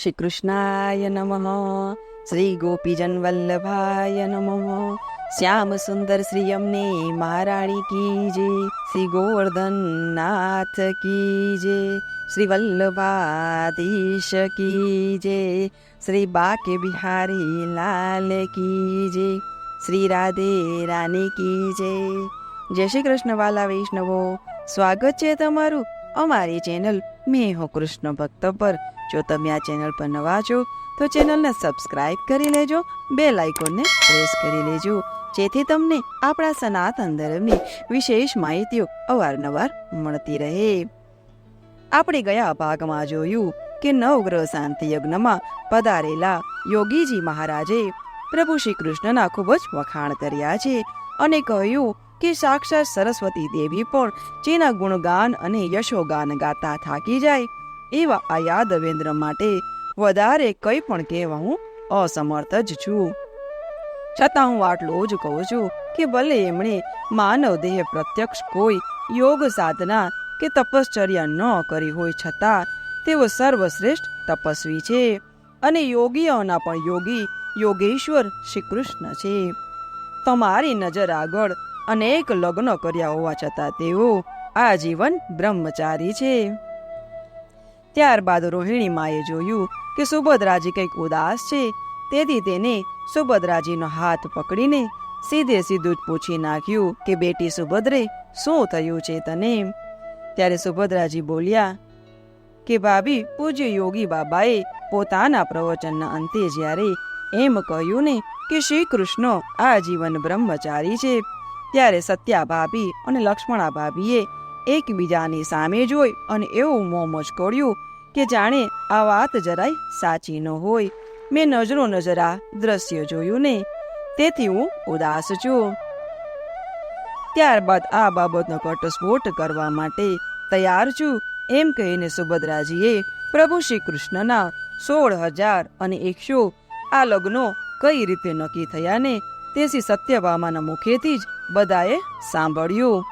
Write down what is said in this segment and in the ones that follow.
શ્રી કૃષ્ણાય નમઃ શ્રી ગોપીજન વલ્લભાય નમઃ શ્યામ સુંદર શ્રી અમને મહારાણી કી જે શ્રી ગોવર્ધન નાથ કી જે શ્રી વલ્લભાધીશ કી જે શ્રી બાકે બિહારી લાલ કી જે શ્રી રાધે રાની કી જે જય શ્રી કૃષ્ણ વાલા વૈષ્ણવો સ્વાગત છે તમારું અમારી ચેનલ મેં હો કૃષ્ણ ભક્ત પર। જો તમે આ ચેનલ પર નવા છો, તો ચેનલને સબસ્ક્રાઇબ કરી લેજો બે લાઇકોનને પ્રેસ કરી લેજો, જેથી તમને આપણા સનાતન ધર્મની વિશેષ માહિતીઓ અવારનવાર મળતી રહે. આપણે ગયા ભાગમાં જોયું કે નવગ્રહ શાંતિ યજ્ઞમાં પધારેલા યોગીજી મહારાજે પ્રભુ શ્રી કૃષ્ણના ખૂબ જ વખાણ કર્યા છે અને કહ્યું કે સાક્ષાત સરસ્વતી દેવી પણ જેના ગુણગાન અને યશોગાન ગાતા થાકી જાય એવા આ યાદવેન્દ્ર માટે વધારે કંઈ પણ કહેવા હું અસમર્થ જ છું. છતાં હું આટલું જ કહું છું કે ભલે એમણે માનવ દેહ પ્રત્યક્ષ કોઈ યોગ સાધના કે તપશ્ચર્યા ન કરી હોય છતાં તેઓ સર્વશ્રેષ્ઠ તપસ્વી છે અને યોગીઓના પણ યોગી યોગેશ્વર શ્રી કૃષ્ણ છે. તમારી નજર આગળ અનેક લગ્ન કર્યા હોવા છતાં તેઓ આજીવન બ્રહ્મચારી છે. ત્યારબાદ રોહિણી માએ જોયું કે સુભદ્રાજી કંઈક ઉદાસ છે, તેથી તેને સુભદ્રાજીનો હાથ પકડીને સીધે સીધું જ પૂછી નાખ્યું કે, બેટી સુભદ્રે, શું થયું છે તને? ત્યારે સુભદ્રાજી બોલ્યા કે, ભાભી, પૂજ્ય યોગી બાબાએ પોતાના પ્રવચનના અંતે જ્યારે એમ કહ્યું ને કે શ્રી કૃષ્ણ આ જીવન બ્રહ્મચારી છે, ત્યારે સત્યા ભાભી અને લક્ષ્મણા ભાભીએ એકબીજાની સામે જોઈ અને એવું મોં મચકોડ્યું કે જાણે આ વાત જરાય સાચી ન હોય. મેં નજરો નજરા દ્રશ્ય જોયું ને તેથી હું ઉદાસ છું. ત્યારબાદ આ બાબતનો ઘટસ્ફોટ કરવા માટે તૈયાર છું. એમ કહીને સુભદ્રાજીએ પ્રભુ શ્રી કૃષ્ણના સોળ હજાર અને એકસો આ લગ્નો કઈ રીતે નક્કી થયા ને તેથી સત્યભામાના મુખેથી જ બધાએ સાંભળ્યું.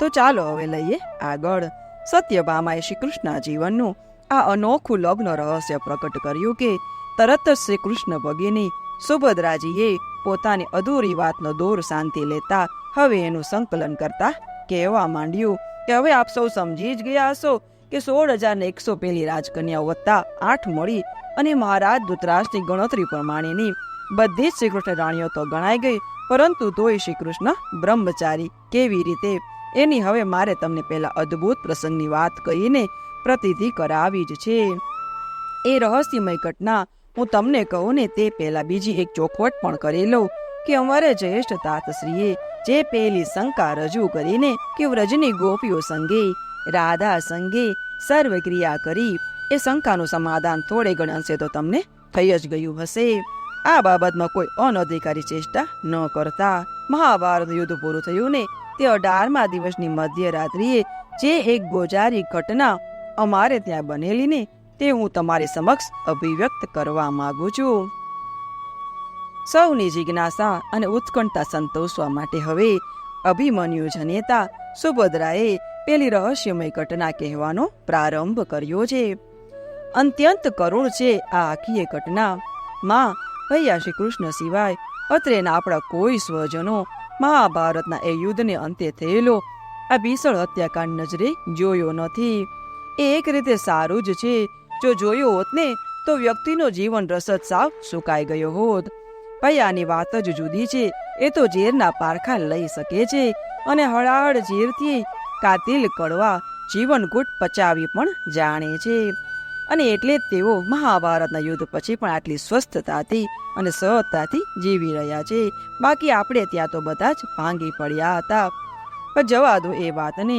તો ચાલો હવે લઈએ આગળ. સત્યભામાએ શ્રીકૃષ્ણના જીવનનું આ અનોખું લગ્ન રહસ્ય પ્રકટ કર્યું કે તરત જ શ્રી કૃષ્ણ ભગીની સુભદ્રાજીએ પોતાની અધૂરી વાતનો દોર શાંતિ લેતા હવે એનું સંકલન કરતા કહેવા માંડ્યું કે હવે આપ સૌ સમજી જ ગયા હશો કે સોળ હજાર એકસો પેલી રાજકન્યાઓ વત્તા આઠ મળી અને મહારાજ ધૃતરાજની ગણતરી પ્રમાણેની બધી જ શ્રીકૃષ્ણ રાણીઓ તો ગણાઈ ગઈ, પરંતુ તોય શ્રીકૃષ્ણ બ્રહ્મચારી કેવી રીતે એની હવે મારે તમને પેલા અદ્ભુત પ્રસંગની વાત કહીને પ્રતિધિ કરાવી જ છે. એ રહસ્યમય ઘટના હું તમને કહું ને તે પહેલા બીજી એક ચોખવટ પણ કરી લઉં કે અમારે જ્યેષ્ઠ તાતશ્રીએ જે પેલી શંકા રજૂ કરીને કે વ્રજની ગોપીઓ સંગે, રાધા સંગે સર્વ ક્રિયા કરી, એ શંકાનું સમાધાન થોડે ઘણા અંશે તો તમને થઈ જ ગયું હશે. આ બાબતમાં કોઈ અનધિકારી ચેષ્ટા ન કરતા. મહાભારત યુદ્ધ પૂરું થયું ને તે અઢારમા દિવસની મધ્યરાત્રિએ જે એક ગોજારી ઘટના અમારે ત્યાં બનેલી ને તે હું તમારી સમક્ષ અભિવ્યક્ત કરવા માંગુ છું. સૌની જિજ્ઞાસા અને ઉત્કંઠતા સંતોષવા માટે હવે અભિમન્યુ જનેતા સુભદ્રાએ પેલી રહસ્યમય ઘટના કહેવાનો પ્રારંભ કર્યો છે. અત્યંત કરુણ છે આ આખી ઘટના. માં ભૈયા શ્રી કૃષ્ણ સિવાય અત્રેના આપણા કોઈ સ્વજનો મહાભારતના એ યુદ્ધને અંતે થયેલો. આ ભીષણ હત્યાકાંડ નજરે જોયો નથી. એ એક રીતે સારું જ છે. જો જોયો હોત ને, તો વ્યક્તિનો જીવન રસદ સાવ સુકાઈ ગયો હોત. ભાઈ આની વાત જ જુદી છે. એ તો ઝેરના પારખા લઈ શકે છે અને હળાહળ ઝેરથી કાતિલ કડવા જીવનકૂટ પચાવી પણ જાણે છે. અને એટલે જ તેઓ મહાભારતના યુદ્ધ પછી પણ આટલી સ્વસ્થતાથી અને સહજતાથી જીવી રહ્યા છે. બાકી આપણે ત્યાં તો બધા જ ભાંગી પડ્યા હતા. પણ જવા દો એ વાતને.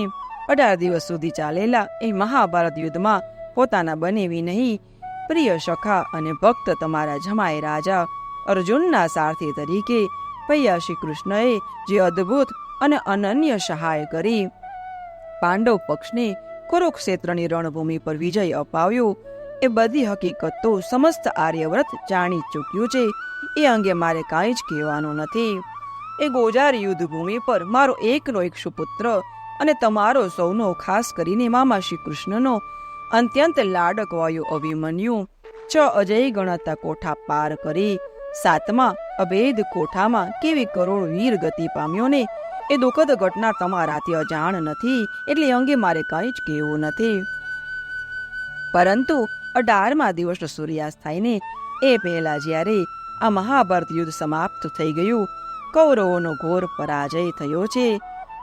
અઢાર દિવસ સુધી ચાલેલા એ મહાભારત યુદ્ધમાં પોતાના બનેવી નહીં. પ્રિય સખા અને ભક્ત તમારા જમાય રાજા અર્જુનના સારથી તરીકે પૈયા શ્રી કૃષ્ણએ જે અદ્ભુત અને અનન્ય સહાય કરી, પાંડવ પક્ષને કુરુક્ષેત્રની રણભૂમિ પર વિજય અપાવ્યો. એ બધી હકીકત સમસ્ત આર્યવ્રત જાણી ચૂક્યું છે. એ અંગે મારે કાંઈ જ કહેવાનું નથી. એ ગોજાર યુદ્ધભૂમિ પર મારો એકનો એક સુપુત્ર અને તમારો સૌનો ખાસ કરીને મામા શ્રી કૃષ્ણનો અત્યંત લાડકવાયો અભિમન્યુ છ અજય ગણાતા કોઠા પાર કરી. સાતમા અભેદ કોઠામાં કેવી કરોડ વીર ગતિ પામ્યો ને એ દુઃખદ ઘટના તમારાથી અજાણ નથી, એટલે અંગે મારે કંઈ જ કહેવું નથી. પરંતુ અઢારમા દિવસ સૂર્યાસ્ત થઈને એ પહેલા જ્યારે આ મહાભારત યુદ્ધ સમાપ્ત થઈ ગયું, કૌરવોનો ઘોર પરાજય થયો છે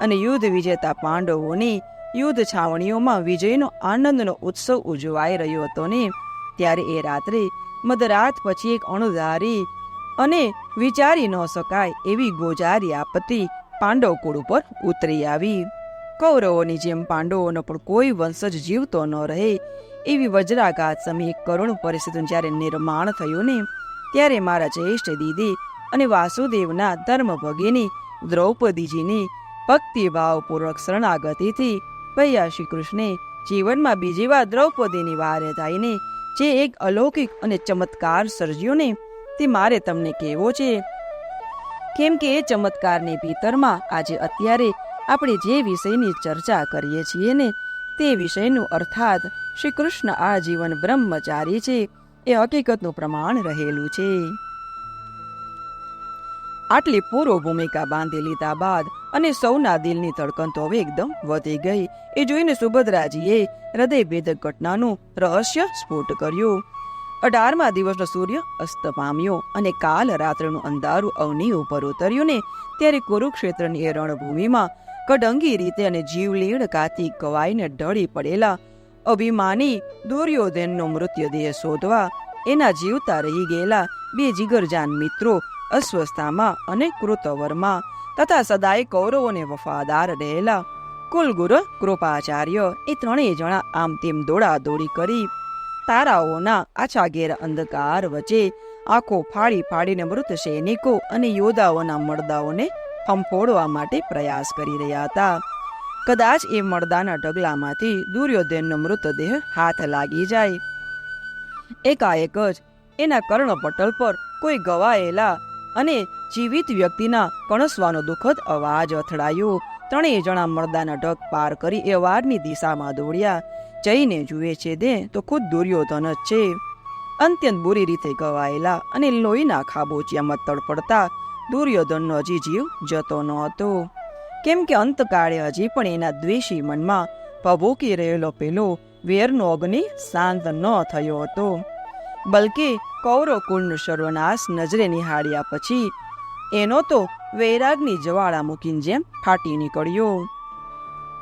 અને યુદ્ધ વિજેતા પાંડવોની યુદ્ધ છાવણીઓમાં વિજયનો આનંદનો ઉત્સવ ઉજવાઈ રહ્યો હતો ને, ત્યારે એ રાત્રે મધરાત પછી એક અણધારી અને વિચારી ન શકાય એવી ગોજારી આપત્તિ પાંડવ કુળ ઉપર ઉતરી આવી. કૌરવોની જેમ પાંડવોનો પણ કોઈ વંશજ જીવતો ન રહે. એવી વજ્રાઘાત સમી કરુણ પરિસ્થિતિનું જ્યારે નિર્માણ થયું ને, ત્યારે મારા જ્યેષ્ઠ દીદી અને વાસુદેવના ધર્મ ભગીની દ્રૌપદીજીની ભક્તિભાવપૂર્વક શરણાગતિથી ભૈયા શ્રી કૃષ્ણે જીવનમાં બીજી વાર દ્રૌપદીની વારે થઈને જે એક અલૌકિક અને ચમત્કાર સર્જ્યો ને, તે મારે તમને કહેવો છે. કેમ કે એ ચમત્કારની ભીતરમાં આજે અત્યારે આપણે જે વિષયની ચર્ચા કરીએ છીએ ને, તે વિષયનું અર્થાત શ્રી કૃષ્ણ આ જીવન બ્રહ્મચારી છે, એ હકીકતનું પ્રમાણ રહેલું છે. આટલી પૂર્વ ભૂમિકા બાંધી લીધા બાદ અને સૌના દિલની ધડકન તો હવે એકદમ વધી ગઈ. એ જોઈને સુભદ્રાજીએ હૃદયભેદક ઘટનાનું રહસ્ય સ્ફોટ કર્યું. અઢારમા દિવસનો સૂર્ય અસ્ત પામ્યો અને કાલ રાત્રનું અંધારું અવની ઉપર ઉતર્યું ને ત્યારે કુરુક્ષેત્રની એ રણભૂમિમાં કડંગી રીતે અને જીવલીણ કાતી કવાઈને ઢળી પડેલા અભિમાની દુર્યોધનનો મૃત્યુદેહ શોધવા એના જીવતા રહી ગયેલા બે જીગરજાન મિત્રો અસ્વસ્થામાં અને કૃતવરમાં તથા સદાય કૌરવોને વફાદાર રહેલા કુલગુરુ કૃપાચાર્ય એ ત્રણેય જણા આમ તેમ દોડાદોડી કરી તારાઓના આછા ઘેર અંધકાર વચ્ચે આંખો ફાડી ફાડીને મૃત સૈનિકો અને યોદ્ધાઓના મળદાઓને ફંફોડવા માટે પ્રયાસ કરી રહ્યા હતા. કદાચ એ મળદાના ઢગલામાંથી દુર્યોધનનો મૃતદેહ હાથ લાગી જાય. એકાએક જ એના કર્ણપટલ પર કોઈ ગવાયેલા અને જીવિત વ્યક્તિના કણસવાનો દુઃખદ અવાજ અથડાયો. ત્રણેય જણા મરદાના ઢગ પાર કરી એ વારની દિશામાં દોડ્યા. જઈને જુએ છે દે તો ખુદ દુર્યોધન જ છે. અત્યંત બુરી રીતે ગવાયેલા અને લોહીના ખાબોચિયામાં તડપડતા દુર્યોધનનો હજી જીવ જતો ન હતો. કેમ કે અંતકાળે હજી પણ એના દ્વેષી મનમાં ભભૂકી રહેલો પેલો વેરનો અગ્નિ શાંત ન થયો હતો. બલકે કૌરવ કુળનો સર્વનાશ નજરે નિહાળ્યા પછી એનો તો વૈરાગની જ્વાળામુખીની જેમ ફાટી નીકળ્યો.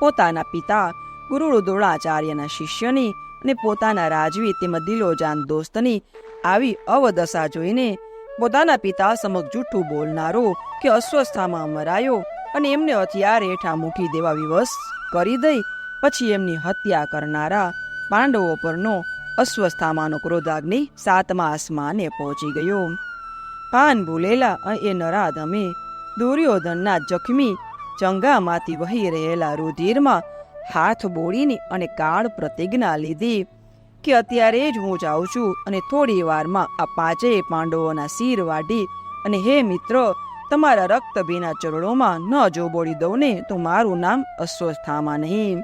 પોતાના પિતા ગુરુ દ્રોણાચાર્યના શિષ્યની અને પોતાના રાજવી તેમજ દિલોજાન દોસ્તની આવી અવદશા જોઈને પોતાના પિતા સમક્ષ જૂઠું બોલનારો કે અસ્વસ્થામાં મરાયો અને એમને હથિયાર હેઠા મૂકી દેવા વિવશ કરી દઈ, પછી એમની હત્યા કરનારા પાંડવો પરનો અસ્વસ્થામાંનો ક્રોધાગ્નિ સાતમા આસમાને પહોંચી ગયો. પાન ભૂલેલા એ નરાધમે દુર્યોધનના જખમી ચંગામાંથી વહી રહેલા રુધિરમાં હાથ બોળીને અને કાળ પ્રતિજ્ઞા લીધી કે અત્યારે જ હું જાઉં છું અને થોડી વારમાં આ પાંચેય પાંડવોના શિર વાઢી અને હે મિત્રો, તમારા રક્ત ભીના ચરણોમાં ન જો બોળી દઉં ને તો મારું નામ અસ્વસ્થામાં નહીં.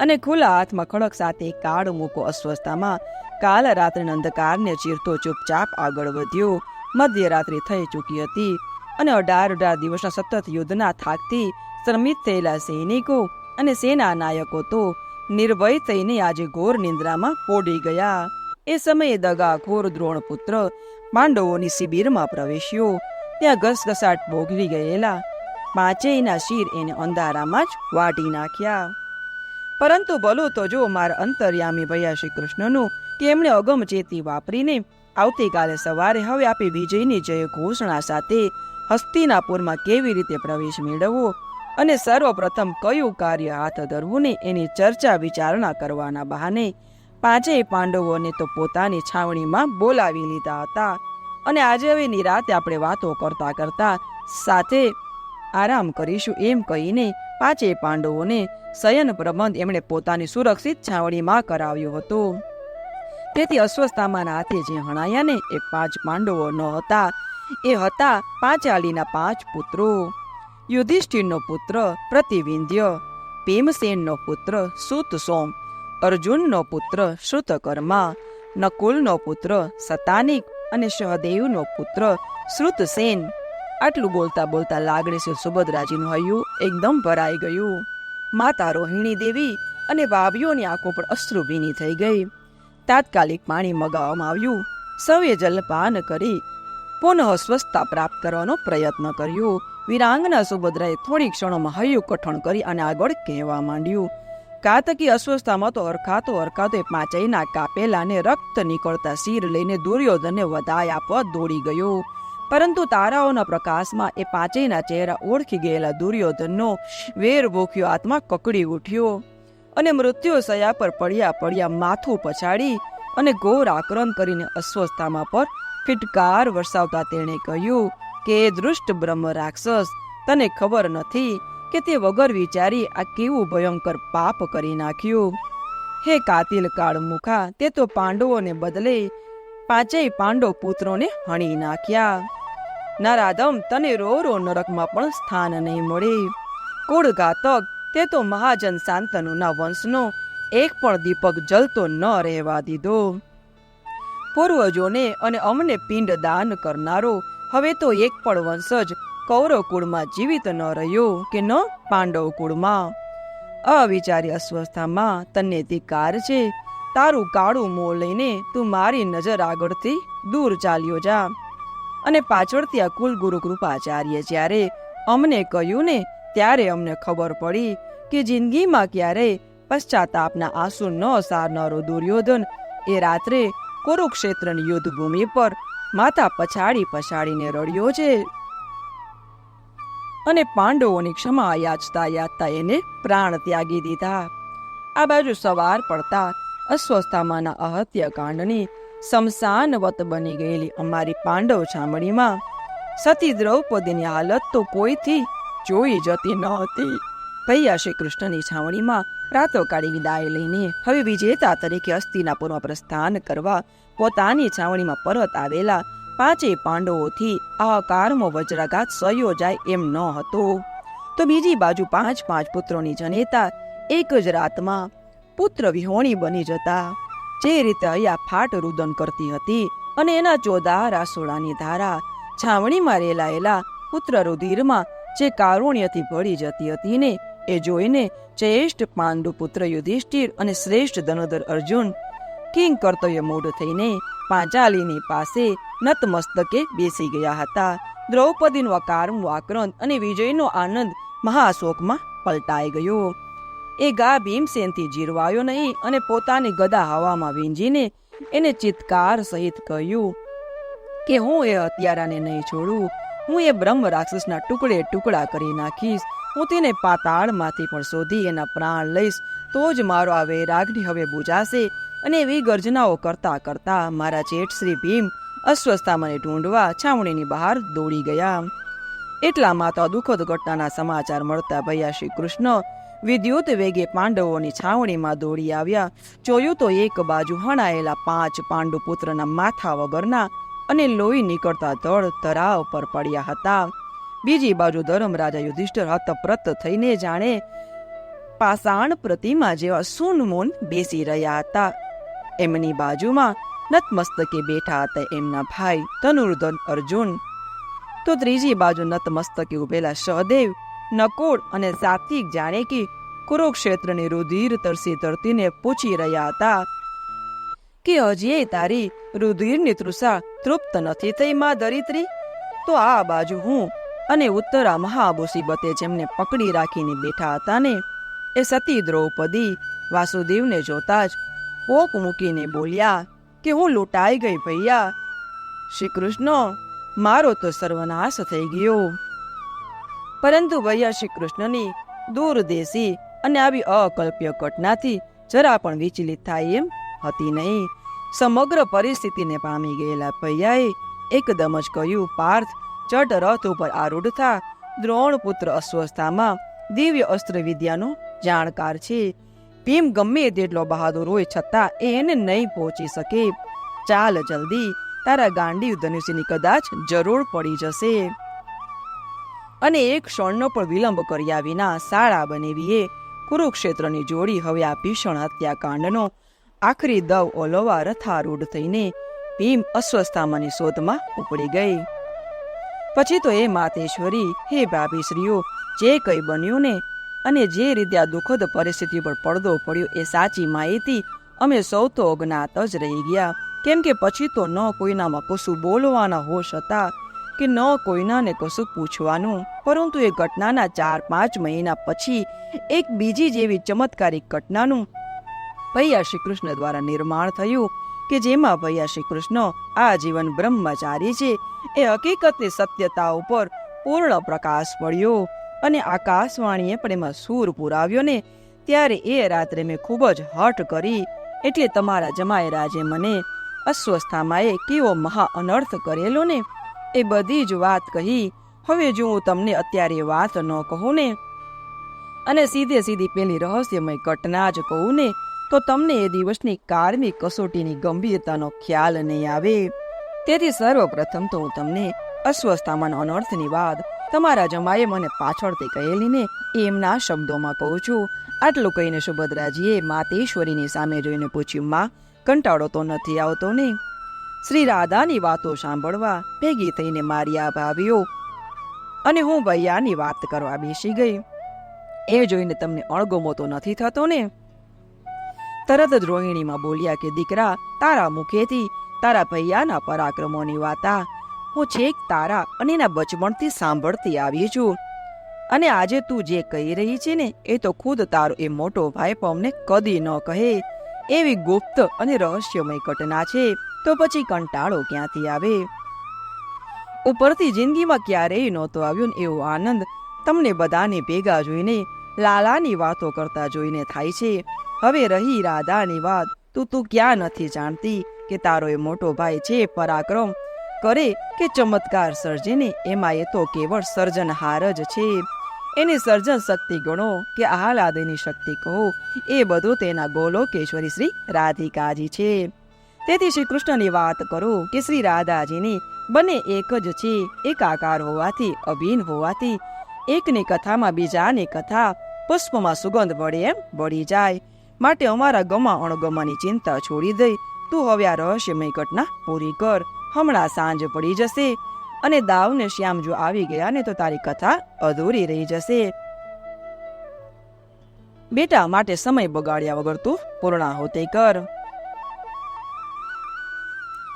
અને ખુલ્લા હાથમાં ખડક સાથે કાળ મૂકો અસ્વસ્થામાં કાલ રાત્રે અંધકારને ચીરતો ચૂપચાપ આગળ વધ્યો. મધ્યરાત્રિ થઈ ચૂકી હતી. અને અઢાર અઢાર દિવસના સતત યુદ્ધના થાકથી શ્રમિત થયેલા સૈનિકો અને સેના નાયકો તો નિર્ભય થઈને આજે ઘોર નિંદ્રામાં પોડી ગયા. એ સમયે દગાખોર દ્રોણપુત્ર પાંડવોની શિબિરમાં પ્રવેશ્યો. ત્યાં ઘસઘસાટ ભોગવી ગયેલા. પાંચેયના શિર એને અંધારામાં જ વાટી નાખ્યા. પરંતુ ભલો તો જો મારા અંતર્યામી ભૈયા શ્રી કૃષ્ણનું કે એમણે અગમચેતી વાપરીને આવતીકાલે સવારે હવે આપી વિજયની જય ઘોષણા સાથે હસ્તિનાપુરમાં કેવી રીતે પ્રવેશ મેળવવો અને સર્વપ્રથમ કયું કાર્ય હાથ ધરવું ને એની ચર્ચા વિચારણા કરવાના બહાને પાંચેય પાંડવોને તો પોતાની છાવણીમાં બોલાવી લીધા હતા. અને આજે હવે નિરાતે આપણે વાતો કરતા કરતા સાથે આરામ કરીશું એમ કહીને પાંચેય પાંડવોને શયન પ્રબંધ એમણે પોતાની સુરક્ષિત છાવણીમાં કરાવ્યો હતો. તેથી અસ્વસ્થામાના હાથે જે હણાયા ને એ પાંચ પાંડવો ન હતા. એ હતા પાંચાલીના પાંચ પુત્રો. યુધિષ્ઠિરનો પુત્ર પ્રતિવિંધ્ય, ભીમસેનનો પુત્ર સુતસોમ, અર્જુનનો પુત્ર શ્રુતકર્મા, નકુલનો પુત્ર સતાનિક અને સહદેવનો પુત્ર શ્રુતસેન. આટલું બોલતા બોલતા લાગણીશીલ સુભદ્રાજીનું હૈયું એકદમ ભરાઈ ગયું. માતા રોહિણી દેવી અને વાવીઓની આંખો પર અશ્રુ ભીની થઈ ગઈ. તાત્કાલિક પાણી મગાવવામાં આવ્યું. સૌએ જલપાન કરી પુનઃ સ્વસ્થતા પ્રાપ્ત કરવાનો પ્રયત્ન કર્યો. વીરાંગના સુભદ્રાએ થોડી ક્ષણોમાં હૈયું કઠણ કરી અને આગળ કહેવા માંડ્યું, કાતકી અસ્વસ્થામાં તો અરખાતો અરખાતો એ કાપેલાને કાપેલા રક્ત નીકળતા શીર લઈને દુર્યોધનને વધાય આપવા દોડી ગયો. પરંતુ તારાઓના પ્રકાશમાં એ પાંચેયના ચહેરા ઓળખી ગયેલા દુર્યોધનનો વેર ભૂખ્યો આત્મા કકડી ઉઠ્યો અને મૃત્યુ સયા પર પડ્યા પડ્યા માથું પછાડી અને ઘોર આક્રમ કરીને અસ્વસ્થતામાં પર ફિટકાર વરસાવતા તેણે કહ્યું કે દૃષ્ટ બ્રહ્મ રાક્ષસ, તને ખબર નથી કે તે વગર વિચારી આ કેવું ભયંકર પાપ કરી નાખ્યું? હે કાતિલ કાળ મુખા તે તો પાંડવોને બદલે પાંચેય પાંડવ પુત્રોને હણી નાખ્યા. નરાધમ, તને રો રો નરકમાં પણ સ્થાન નહીં મળે. કુળ ઘાતક, તે તો મહાજન શાંતનુના વંશનો એક પણ દીપક જલતો ન રહેવા દીધો. પૂર્વજોને અને અમને પિંડ દાન કરનારો, હવે તો એક પણ વંશજ કૌરવ કુળમાં જીવિત ન રહ્યો કે ન પાંડવ કુળમાં અવિચારી અસ્વસ્થામાં તને ધિકાર છે. તારું કાળું મોં લઈને તું મારી નજર આગળથી દૂર ચાલ્યો જા. અને પાછળથી આ કુલગુરુ કૃપાચાર્ય જ્યારે અમને કહ્યું ને, ત્યારે અમને ખબર પડી કે જિંદગીમાં ક્યારેય પશ્ચાતાપના આંસુ ન સારનારો દુર્યોધન એ રાત્રે કુરુક્ષેત્રની યુદ્ધભૂમિ પર માતા પછાડી પછાડીને રડ્યો છે. અને પાંડવોની ક્ષમા યાચતા યાચતા એને પ્રાણ ત્યાગી દીધા. આ બાજુ સવાર પડતા અસ્વસ્થામાંના અહત્ય કાંડની સમસાનવત બની ગયેલી અમારી પાંડવ છામણીમાં સતી દ્રૌપદીની હાલત તો કોઈથી જોઈ જતી ન હતી. ભૈયા શ્રી કૃષ્ણની છાવણીમાં પ્રાતોકાળી વિદાય લઈને હવે વિજેતા તરીકે અસ્થિનાપુરમાં પ્રસ્થાન કરવા પોતાની છાવણીમાં પરત આવેલા પાંચેય પાંડવોથી આ કારમો વજ્રાઘાત સહ્યો જાય એમ ન હતો. તો બીજી બાજુ પાંચ પાંચ પુત્રોની જનેતા એક જ રાતમાં પુત્ર વિહોણી બની જતા. જે રીતે અહીંયા ફાટ રુદન કરતી હતી અને એના ચોદાર આસોડાની ધારા છાવણીમાં રેલાયેલા પુત્ર રુધિરમાં જે કારુણ્યથી ભળી જતી હતી ને એ જોઈને શ્રેષ્ઠ પાંડુ પુત્ર યુધિષ્ઠિર અને શ્રેષ્ઠ ધનુધર અર્જુન કિંગ કર્તવ્ય મૂઢ થઈને પાંચાલીની પાસે નતમસ્તકે બેસી ગયા હતા. દ્રૌપદીનો અકારમ આક્રંદ અને વિજયનો આનંદ મહાશોકમાં પલટાઈ ગયો. એ ગા ભીમસેનથી જીરવાયો નહીં અને પોતાની ગદા હવામાં વીંજીને એને ચિત્કાર સહિત કહ્યું, કે હું એ હત્યારાને નહીં છોડું. હું એ બ્રહ્મ રાક્ષસના ટુકડે ટુકડા કરી નાખીશ. હું તેને પાતાળમાંથી પણ શોધી એના પ્રાણ લઈશ, તો જ મારો આ વૈરાગની હવે બુજાશે અને એવી ગર્જનાઓ કરતા કરતા મારા જેઠ શ્રી ભીમ અસ્વસ્થતા મને ઢૂંઢવા છાવણીની બહાર દોડી ગયા. એટલામાં તો દુઃખદ ઘટનાના સમાચાર મળતા ભૈયા શ્રી કૃષ્ણ વિદ્યુત વેગે પાંડવોની છાવણીમાં દોડી આવ્યા. જોયું તો એક બાજુ હણાયેલા પાંચ પાંડુ પુત્રના માથા વગરના અને લોહી નીકળતા ધડ તરાવ પર પડ્યા હતા. બીજી બાજુ ધર્મરાજા યુધિષ્ઠર હતપ્રત થઈને જાણે પાષાણ પ્રતિમા જેવા સૂનમૂન બેસી રહ્યા હતા. એમની બાજુમાં નતમસ્તકે બેઠા હતા એમના ભાઈ ધનુર્ધન અર્જુન. તો ત્રીજી બાજુ નતમસ્તકે ઉભેલા સહદેવ, નકોળ અને સાત્વિક જાણે કે કુરુક્ષેત્રની રુધિર તરસી ધરતીને પૂછી રહ્યા હતા કે હજીએ તારી રુધિરની તૃષા તૃપ્ત નથી થઈ, માં દરિત્રી તો આ બાજુ હું અને ઉત્તરા મહામુસીબતે જેમને પકડી રાખીને બેઠા હતા ને એ સતી દ્રૌપદી વાસુદેવને જોતા જ પોક મૂકીને બોલ્યા કે હું લૂંટાઈ ગઈ ભૈયા શ્રી કૃષ્ણ મારો તો સર્વનાશ થઈ ગયો. પરંતુ ભૈયા શ્રી કૃષ્ણની દૂરદેશી અને આવી અકલ્પ્ય ઘટનાથી જરા પણ વિચલિત થાય એમ હતી નહીં. સમગ્ર પરિસ્થિતિને પામી ગયેલા ભૈયાએ એકદમ જ કહ્યું, પાર્થ ચટ રથ ઉપર આરૂઢતા દ્રોણપુત્ર દ્રોણ પુત્ર અસ્વસ્થામાં દિવ્ય અસ્ત્ર વિદ્યાનો જાણકાર છે. ભીમ ગમે તેટલો બહાદુર હોય છતાં એને નહીં પહોંચી શકે. ચાલ જલ્દી, તારા ગાંડી ધનુષ્યની કદાચ જરૂર પડી જશે. અને એક ક્ષણનો પણ વિલંબ કર્યા વિના શાળા બનેવીએ. કુરુક્ષેત્રની જોડી હવે આ ભીષણ હત્યાકાંડનો આખરી દવ ઓલોવા રથારૂઢ થઈને ભીમ અસ્વસ્થામાની શોધમાં ઉપડી ગઈ. પછી તો એ માતેશ્વરી, હે ભાભીશ્રીઓ જે કંઈ બન્યું ને અને જે રીતે આ દુઃખદ પરિસ્થિતિ પર પડદો પડ્યો એ સાચી માહિતી અમે સૌ તો અજ્ઞાત જ રહી ગયા. કેમ કે પછી તો ન કોઈનામાં કશું બોલવાના હોશ હતા કે ન કોઈનાને કશું પૂછવાનું. પરંતુ એ ઘટનાના ચાર પાંચ મહિના પછી એક બીજી જેવી ચમત્કારિક ઘટનાનું ભૈયા શ્રીકૃષ્ણ દ્વારા નિર્માણ થયું. કે જેમાં ભૈયા શ્રી કૃષ્ણ જીવન બ્રહ્મચારી છે, એ હકીકતની સત્યતા ઉપર પૂર્ણ પ્રકાશ પડ્યો અને આકાશવાણીએ પણ એમાં સૂર પુરાવ્યો ને ત્યારે એ રાત્રે મેં ખૂબ જ હઠ કરી, એટલે તમારા જમાઈ રાજે મને અસ્વસ્થામાં એ કેવો મહા અનર્થ કરેલો ને, એ બધી જ વાત કહી, હવે જો હું તમને અત્યારે વાત ન કહું ને, અને સીધે સીધી પેલી રહસ્યમય ઘટના જ કહું ને તો તમને એ દિવસની કાળની કસોટીની ગંભીરતાનો ખ્યાલ નહીં આવે. તેથી સર્વપ્રથમ તો હું તમને અસ્વસ્થામાં અનર્થની વાત તમારા જમાએ મને પાછળથી કહેલી ને એમના શબ્દોમાં કહું છું. આટલું કહીને સુભદ્રાજીએ માતેશ્વરીની સામે જોઈને પૂછ્યું, માં, કંટાળો તો નથી આવતો ને? શ્રી રાધાની વાતો સાંભળવા ભેગી થઈને મારી આ ભાભીઓ અને હું ભૈયાની વાત કરવા બેસી ગઈ. એ જોઈને તમને અણગમો તો નથી થતો ને? તરત જ રોહિણીમાં બોલ્યા કે, દીકરા, તારા મુખેથી તારા ભૈયાના પરાક્રમોની વાતા હું છેક તારા અને એના બચપણથી સાંભળતી આવી છું. અને આજે તું જે કહી રહી છે ને, એ તો ખુદ તારો એ મોટો ભાઈ પણ અમને કદી ન કહે. એવી ગુપ્ત અને રહસ્યમય ઘટના છે, તો પછી કંટાળો ક્યાંથી આવે? ઉપરથી જિંદગીમાં ક્યારેય નહોતો આવ્યો ને એવો આનંદ તમને બધાને ભેગા જોઈને લાલાની વાતો કરતા જોઈને થાય છે, હવે રહી રાધાની વાત. તું તું ક્યાં નથી જાણતી કે તારો એ મોટો ભાઈ છે પરાક્રમ? કરે કે ચમત્કાર સર્જેને? એમાં એ તો કેવળ સર્જનહાર જ છે. એની સર્જન શક્તિ ગણો કે આહલાદની શક્તિ કહો. એ બધું તેના ગોલોકેશ્વરી શ્રી રાધિકાજી છે. તેથી શ્રી કૃષ્ણની વાત કરો કે શ્રી રાધાજીની બંને એક જ છે એકાકાર હોવાથી, અભિન્ન હોવાથી. એકની કથામાં બીજાની કથા પુષ્પમાં સુગંધ વળે એમ વળી જાય. માટે અમારા ગમા અણગમાની ચિંતા છોડી દઈ, તું હવે આ રહસ્યમય ઘટના પૂરી કર. હમણાં સાંજ પડી જશે અને દાવને શ્યામ જો આવી ગયા ને તો તારી કથા અધૂરી રહી જશે. બેટા, માટે સમય બગાડ્યા વગર તું પૂર્ણાહુતિ કર.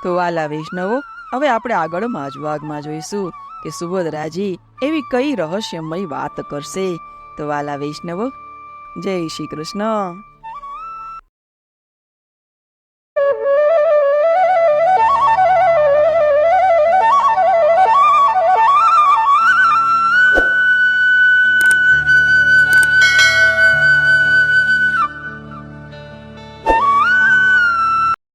તો વાલા વૈષ્ણવો, હવે આપણે આગળમાં જ ભાગમાં જોઈશું કે સુભદ્રાજી એવી કઈ રહસ્યમય વાત કરશે. તો વાલા વૈષ્ણવો. જય શ્રી કૃષ્ણ.